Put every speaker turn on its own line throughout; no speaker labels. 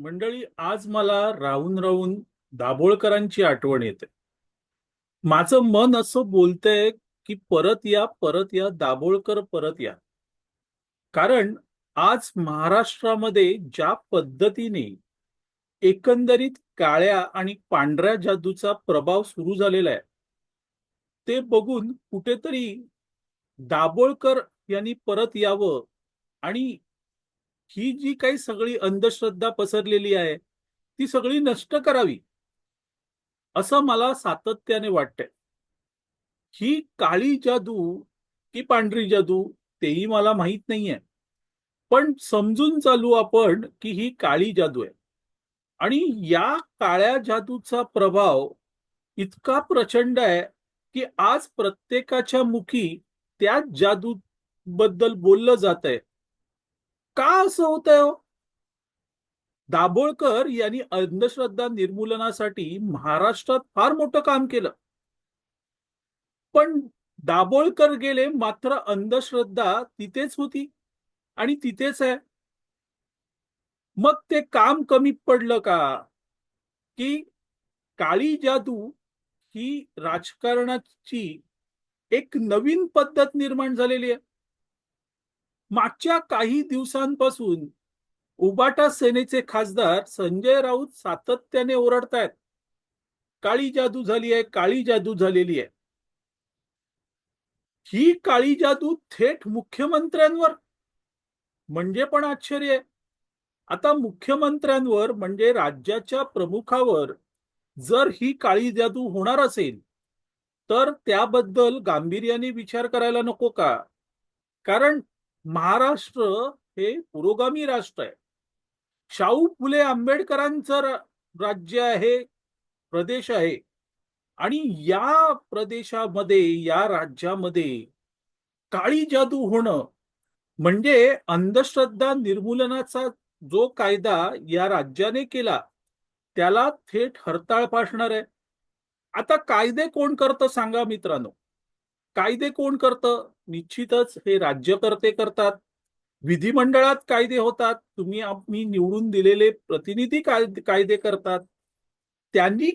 मंडळी आज मला राहून राहून दाभोळकरांची आठवण येते. माझं मन असं बोलतंय की परत या परत या दाभोळकर परत या. कारण आज महाराष्ट्रामध्ये ज्या पद्धतीने एकंदरीत काळ्या आणि पांढऱ्या जादूचा प्रभाव सुरू झालेला आहे ते बघून कुठेतरी दाभोळकर यांनी परत यावं आणि ही जी काही सगळी अंधश्रद्धा पसरलेली आहे ती सगळी नष्ट करावी असं मला सातत्याने वाटतंय. ही काळी जादू की पांढरी जादू तेही मला माहीत नाहीये. पण समजून चालू आपण की ही काळी जादू आहे. आणि या काळ्या जादूचा प्रभाव इतका प्रचंड आहे की आज प्रत्येकाच्या मुखी त्याच जादू बद्दल बोललं जात आहे का असं होत आहे हो? दाभोळकर यांनी अंधश्रद्धा निर्मूलनासाठी महाराष्ट्रात फार मोठं काम केलं. पण दाभोळकर गेले मात्र अंधश्रद्धा तिथेच होती आणि तिथेच आहे. मग ते काम कमी पडलं का? की काळी जादू ही राजकारणाची एक नवीन पद्धत निर्माण झालेली आहे. मागच्या काही दिवसांपासून उबाटा सेनेचे खासदार संजय राऊत सातत्याने ओरडतायत. काळी जादू झाली आहे काळी जादू झालेली आहे. ही काळी जादू थेट मुख्यमंत्र्यांवर म्हणजे पण आश्चर्य आहे. आता मुख्यमंत्र्यांवर म्हणजे राज्याच्या प्रमुखावर जर ही काळी जादू होणार असेल तर त्याबद्दल गांभीर्याने विचार करायला नको का? कारण महाराष्ट्र हे पुरोगामी राष्ट्र आहे. शाहू फुले आंबेडकरांचं राज्य आहे प्रदेश आहे. आणि या प्रदेशामध्ये या राज्यामध्ये काळी जादू होणं म्हणजे अंधश्रद्धा निर्मूलनाचा जो कायदा या राज्याने केला त्याला थेट हरताळ फासणार आहे. आता कायदे कोण करतं सांगा मित्रांनो? कायदे कोण करतं? निश्चितच हे राज्यकर्ते करतात. विधिमंडळात कायदे होतात. तुम्ही आम्ही निवडून दिलेले प्रतिनिधी कायदे करतात. त्यांनी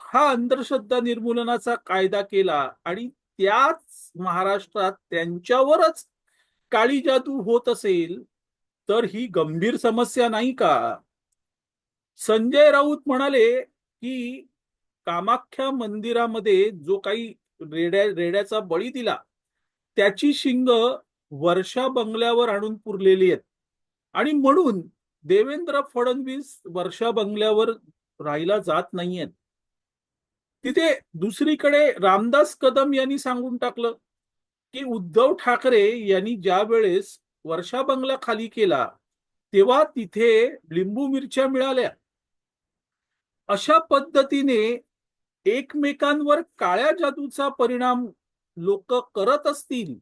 हा अंधश्रद्धा निर्मूलनाचा कायदा केला आणि त्याच महाराष्ट्रात त्यांच्यावरच काळी जादू होत असेल तर ही गंभीर समस्या नाही का? संजय राऊत म्हणाले की कामाख्या मंदिरामध्ये जो काही रेड्या रेड्याचा बळी दिला. त्याची शिंग वर्षा बंगल्यावर आणून पुरलेली आहेत. आणि म्हणून देवेंद्र फडणवीस वर्षा बंगल्यावर राहिला जात नाहीयेत. तिथे दुसरीकडे रामदास कदम यांनी सांगून टाकलं की उद्धव ठाकरे यांनी ज्या वेळेस वर्षा बंगला खाली केला तेव्हा तिथे लिंबू मिरच्या मिळाल्या. अशा पद्धतीने एकमेकांवर काळ्या जादूचा परिणाम लोक करत असतील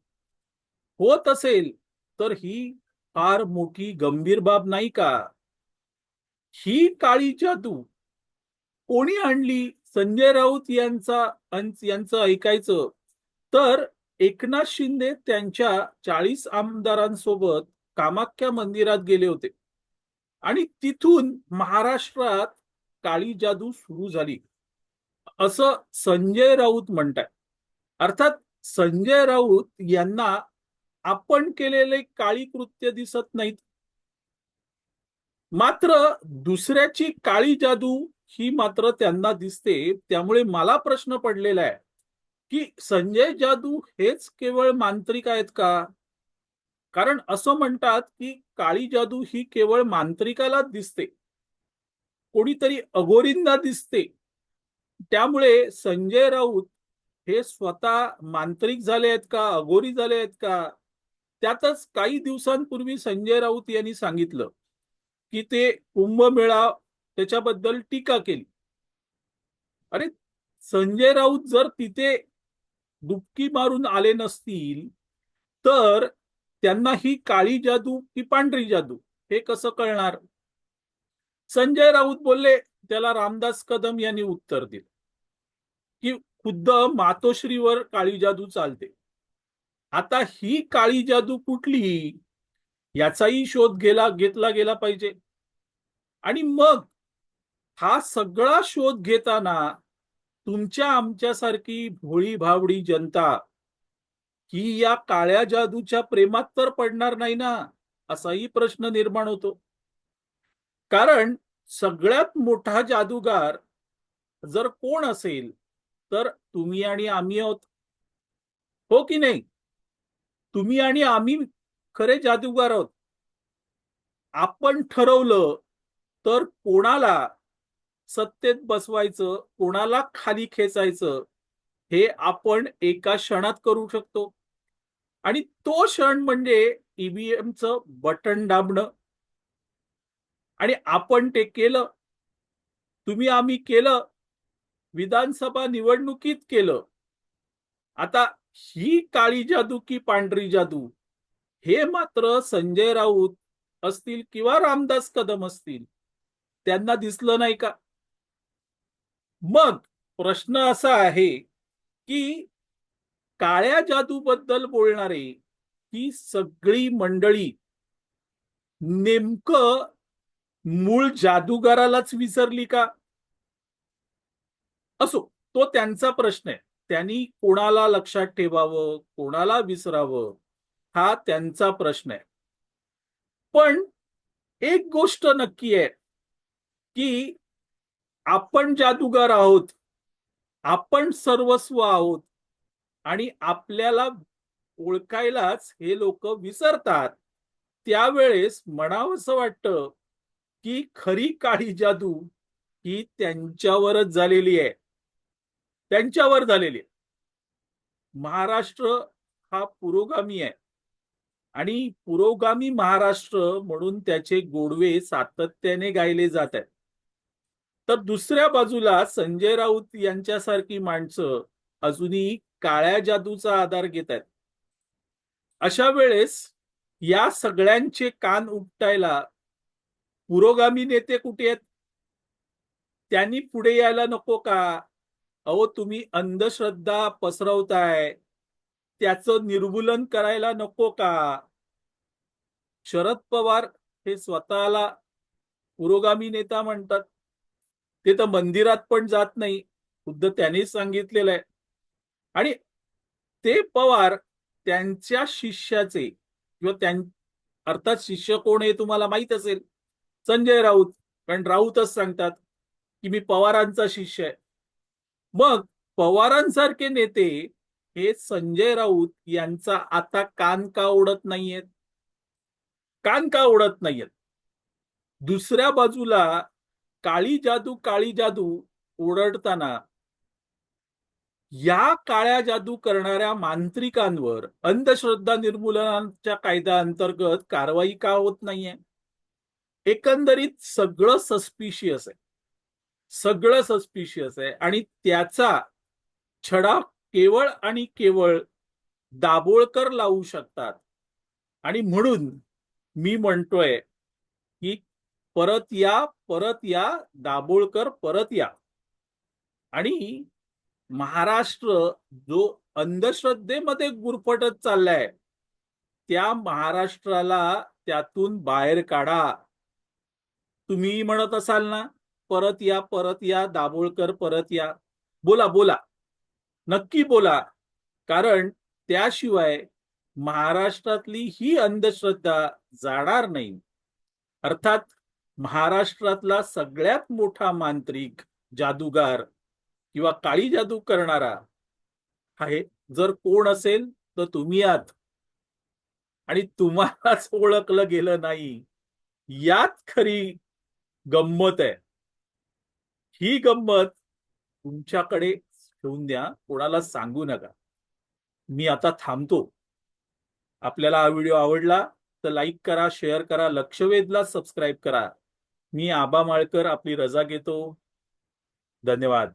होत असेल तर ही फार मोठी गंभीर बाब नाही का? ही काळी जादू कोणी आणली? संजय राऊत यांचा यांचं ऐकायचं. तर एकनाथ शिंदे त्यांच्या चाळीस आमदारांसोबत कामाख्या मंदिरात गेले होते. आणि तिथून महाराष्ट्रात काळी जादू सुरू झाली. असं संजय राऊत म्हणतात अर्थात संजय राऊत यांना आपण केलेले काळी कृत्य दिसत नाहीत. मात्र दुसऱ्याची काळी जादू ही मात्र त्यांना दिसते त्यामुळे मला प्रश्न पडलेला आहे की संजय जादू हेच केवळ मांत्रिक आहेत का? कारण असं म्हणतात की काळी जादू ही केवळ मांत्रिकालाच दिसते कोणीतरी अगोरींना दिसते त्यामुळे संजय राऊत हे स्वतः मांत्रिक झाले आहेत का अघोरी झाले आहेत का? त्यातच काही दिवसांपूर्वी संजय राऊत यांनी सांगितलं की ते कुंभमेळा त्याच्याबद्दल टीका केली. अरे संजय राऊत जर तिथे डुबकी मारून आले नसतील तर त्यांना ही काळी जादू की पांढरी जादू हे कसं कळणार? संजय राऊत बोलले त्याला रामदास कदम यांनी उत्तर दिलं. की खुद्द मातोश्रीवर काळी जादू चालते. आता ही काळी जादू कुठली? याचाही शोध गेला घेतला गेला पाहिजे. आणि मग हा सगळा शोध घेताना तुमच्या आमच्यासारखी भोळी भावडी जनता ही या काळ्या जादूच्या प्रेमात तर पडणार नाही ना? असाही प्रश्न निर्माण होतो. कारण सगळ्यात मोठा जादूगार जर कोण असेल तर तुम्ही आणि आम्ही आहोत. हो की नाही? तुम्ही आणि आम्ही खरे जादूगार आहोत. आपण ठरवलं तर कोणाला सत्तेत बसवायचं कोणाला खाली खेचायचं हे आपण एका क्षणात करू शकतो. आणि तो क्षण म्हणजे ईव्हीएमचं बटन दाबणं. आणि आपण ते केलं. तुम्ही आम्ही केलं. विधानसभा निवडणुकीत केलं. आता ही काळी जादू की पांढरी जादू? हे मात्र संजय राऊत असतील किंवा रामदास कदम असतील त्यांना दिसलं नाही का? मग प्रश्न असा आहे की काळ्या जादूबद्दल बोलणारे ही सगळी मंडळी नेमकं मूळ जादूगारालाच विसरली का? असो तो त्यांचा प्रश्न आहे. त्यांनी कोणाला लक्षात ठेवावं कोणाला विसरावं हा त्यांचा प्रश्न आहे. पण एक गोष्ट नक्की आहे की आपण जादूगार आहोत आपण सर्वस्व आहोत आणि आपल्याला ओळखायलाच हे लोक विसरतात त्यावेळेस म्हणावंसं वाटतं की खरी काळी जादू ही त्यांच्यावरच झालेली आहे. त्यांच्यावर झालेली आहे. महाराष्ट्र हा पुरोगामी आहे. आणि पुरोगामी महाराष्ट्र म्हणून त्याचे गोडवे सातत्याने गायले जात आहेत. तर दुसऱ्या बाजूला संजय राऊत यांच्यासारखी माणसं अजूनही काळ्या जादूचा आधार घेत आहेत. अशा वेळेस या सगळ्यांचे कान उपटायला पुरोगामी नेते कुठे आहेत? त्यांनी पुढे यायला नको का? अहो तुम्ही अंधश्रद्धा पसरवताय. त्याचं निर्मूलन करायला नको का? शरद पवार हे स्वतःला पुरोगामी नेता म्हणतात. ते तर मंदिरात पण जात नाही खुद्द त्यांनीच सांगितलेलं आहे. आणि ते पवार त्यांच्या शिष्याचे किंवा त्यां अर्थात शिष्य कोण हे तुम्हाला माहीत असेल. संजय राऊत कारण राऊतच सांगतात की मी पवारांचा शिष्य आहे. मग पवारांसारखे नेते हे संजय राऊत यांचा आता कान का ओढत नाहीयेत? कान का ओढत नाहीयेत? दुसऱ्या बाजूला काळी जादू काळी जादू ओरडताना या काळ्या जादू करणाऱ्या मांत्रिकांवर अंधश्रद्धा निर्मूलनाच्या कायद्या अंतर्गत कारवाई का होत नाहीये? एकंदरीत सगळं सस्पिशियस आहे. सगळं सस्पिशियस आहे. आणि त्याचा छडा केवळ आणि केवळ दाभोळकर लावू शकतात. आणि म्हणून मी म्हणतोय की परत या परत या दाभोळकर परत या. आणि महाराष्ट्र जो अंधश्रद्धेमध्ये गुरफटत चाललाय त्या महाराष्ट्राला त्यातून बाहेर काढा. तुम्ही म्हणत असाल ना परत या परत या दाभोळकर परत या. बोला बोला. नक्की बोला. कारण त्याशिवाय महाराष्ट्रातली ही अंधश्रद्धा जाणार नाही. अर्थात महाराष्ट्रातला सगळ्यात मोठा मांत्रिक जादूगार किंवा काळी जादू करणारा आहे. जर कोण असेल तर तुम्ही आहात. आणि तुम्हालाच ओळखलं गेलं नाही. यात खरी गंमत आहे. ही गंमत तुमच्याकडे ठेवून द्या कोणाला सांगू नका. मी आता थांबतो. आपल्याला हा व्हिडिओ आवडला तर लाईक करा शेअर करा लक्षवेधला सबस्क्राईब करा. मी आबा माळकर आपली रजा घेतो. धन्यवाद.